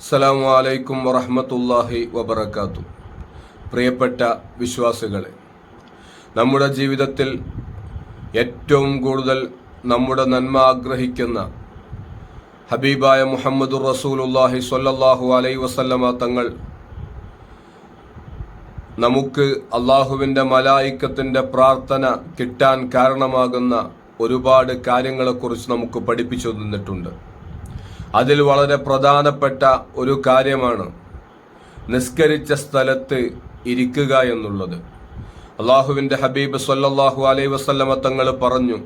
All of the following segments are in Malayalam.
അസ്സലാമു അലൈക്കും വറഹമത്തല്ലാഹി വബർക്കാത്തു പ്രിയപ്പെട്ട വിശ്വാസികളെ നമ്മുടെ ജീവിതത്തിൽ ഏറ്റവും കൂടുതൽ നമ്മുടെ നന്മ ആഗ്രഹിക്കുന്ന ഹബീബായ മുഹമ്മദുർ റസൂലുല്ലാഹി സ്വല്ലല്ലാഹു അലൈ വസല്ലമ തങ്ങൾ നമുക്ക് അള്ളാഹുവിന്റെ മലായിക്കത്തിന്റെ പ്രാർത്ഥന കിട്ടാൻ കാരണമാകുന്ന ഒരുപാട് കാര്യങ്ങളെക്കുറിച്ച് നമുക്ക് പഠിപ്പിച്ചു തന്നിട്ടുണ്ട്. അതിൽ വളരെ പ്രധാനപ്പെട്ട ഒരു കാര്യമാണ് നിസ്കരിച്ച സ്ഥലത്ത് ഇരിക്കുക എന്നുള്ളത്. അള്ളാഹുവിന്റെ ഹബീബ് സല്ലാഹു അലൈ വസല്ലമ തങ്ങൾ പറഞ്ഞു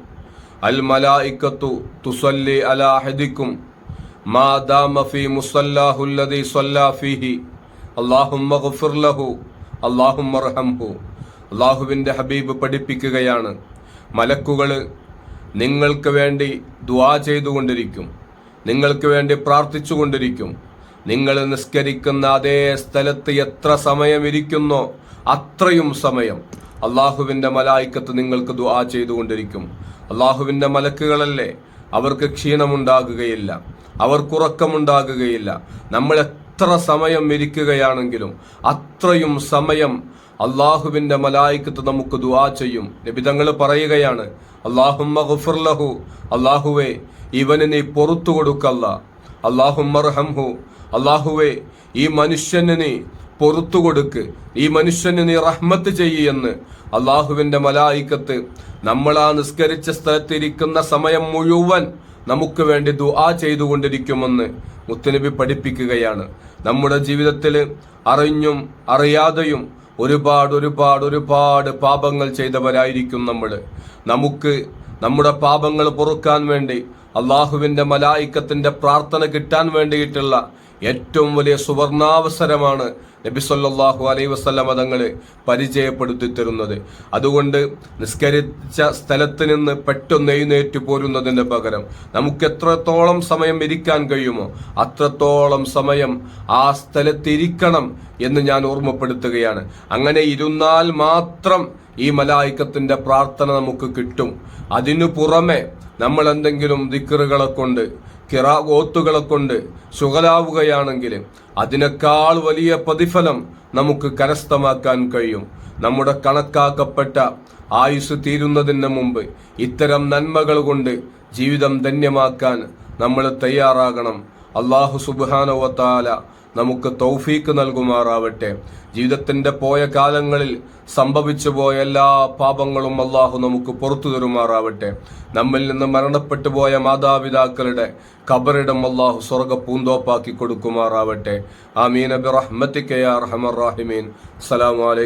അൽ മലായിക്കത്തു തുസല്ലി അലാ അഹദിക്കും മാ ദാമ ഫീ മുസല്ലാഹുല്ലദീ സ്വല്ലാ ഫീഹി അല്ലാഹുമ്മ ലഹു അല്ലാഹുമ്മ റഹംഹു. അള്ളാഹുവിന്റെ ഹബീബ് പഠിപ്പിക്കുകയാണ് മലക്കുകൾ നിങ്ങൾക്ക് വേണ്ടി ദുആ ചെയ്തുകൊണ്ടിരിക്കും. നിങ്ങൾക്ക് വേണ്ടി പ്രാർത്ഥിച്ചുകൊണ്ടിരിക്കും. നിങ്ങൾ നിസ്കരിക്കുന്ന അതേ സ്ഥലത്ത് എത്ര സമയം ഇരിക്കുന്നോ അത്രയും സമയം അള്ളാഹുവിന്റെ മലായിക്കത്ത് നിങ്ങൾക്ക് ദുആ ചെയ്തുകൊണ്ടിരിക്കും. അള്ളാഹുവിന്റെ മലക്കുകളല്ലേ? അവർക്ക് ക്ഷീണമുണ്ടാകുകയില്ല. അവർക്കുറക്കമുണ്ടാകുകയില്ല നമ്മൾ എത്ര സമയം ഇരിക്കുകയാണെങ്കിലും അത്രയും സമയം അള്ളാഹുവിന്റെ മലായിക്കത്ത് നമുക്ക് ദുവാ ചെയ്യും. നബിതങ്ങൾ പറയുകയാണ് അള്ളാഹുമ്മ ഗുഫർലഹു അള്ളാഹുവേ ഇവന് നീ പൊറത്തു കൊടുക്കല്ല. അള്ളാഹുമ്മർഹംഹു അള്ളാഹുവേ ഈ മനുഷ്യന് നീ പൊറത്തു കൊടുക്ക്. ഈ മനുഷ്യന് നീ റഹ്മത്ത് ചെയ്യുമെന്ന് അള്ളാഹുവിന്റെ മലായിക്കത്ത് നമ്മൾ ആ നിസ്കരിച്ച സ്ഥലത്തിരിക്കുന്ന സമയം മുഴുവൻ നമുക്ക് വേണ്ടി ദുആ ചെയ്തുകൊണ്ടിരിക്കുമെന്ന് മുത്തനബി പഠിപ്പിക്കുകയാണ്. നമ്മുടെ ജീവിതത്തിൽ അറിഞ്ഞും അറിയാതെയും ഒരുപാട് ഒരുപാട് ഒരുപാട് പാപങ്ങൾ ചെയ്തവരായിരിക്കും നമ്മൾ. നമുക്ക് നമ്മുടെ പാപങ്ങൾ പൊറുക്കാൻ വേണ്ടി അള്ളാഹുവിന്റെ മലായിക്കത്തിന്റെ പ്രാർത്ഥന കിട്ടാൻ വേണ്ടിയിട്ടുള്ള ഏറ്റവും വലിയ സുവർണാവസരമാണ് നബി സല്ലല്ലാഹു അലൈഹി വസ്ലം തങ്ങൾ പരിചയപ്പെടുത്തി തരുന്നത് അതുകൊണ്ട് നിസ്കരിച്ച സ്ഥലത്ത് നിന്ന് പെട്ടെന്ന് എഴുന്നേറ്റ് പോരുന്നതിന് പകരം നമുക്ക് എത്രത്തോളം സമയം ഇരിക്കാൻ കഴിയുമോ അത്രത്തോളം സമയം ആ സ്ഥലത്തിരിക്കണം എന്ന് ഞാൻ ഓർമ്മപ്പെടുത്തുകയാണ്. അങ്ങനെ ഇരുന്നാൽ മാത്രം ഈ മലായിക്കത്തിന്റെ പ്രാർത്ഥന നമുക്ക് കിട്ടും. അതിനു പുറമെ നമ്മൾ എന്തെങ്കിലും ദിക്കറുകളെ കൊണ്ട് കിറാഗോത്തുകളെ കൊണ്ട് ശുഗലാവുകയാണെങ്കിൽ അതിനേക്കാൾ വലിയ പ്രതിഫലം നമുക്ക് കരസ്ഥമാക്കാൻ കഴിയും. നമ്മുടെ കണക്കാക്കപ്പെട്ട ആയുസ് തീരുന്നതിന് മുമ്പ് ഇത്തരം നന്മകൾ കൊണ്ട് ജീവിതം ധന്യമാക്കാൻ നമ്മൾ തയ്യാറാകണം. അള്ളാഹു സുബാനവത്താല നമുക്ക് തൗഫീക്ക് നൽകുമാറാവട്ടെ. ജീവിതത്തിന്റെ പോയ കാലങ്ങളിൽ സംഭവിച്ചു പോയ എല്ലാ പാപങ്ങളും അള്ളാഹു നമുക്ക് പുറത്തു തരുമാറാവട്ടെ. നമ്മിൽ നിന്ന് മരണപ്പെട്ടു പോയ മാതാപിതാക്കളുടെ ഖബറിടം അള്ളാഹു സ്വർഗ പൂന്തോപ്പാക്കി കൊടുക്കുമാറാവട്ടെ. ആമീൻ. അബി റഹ്മത്തിക്കയാ റഹമർ റാഹിമീൻ. അസ്സലാമു അലൈക്കും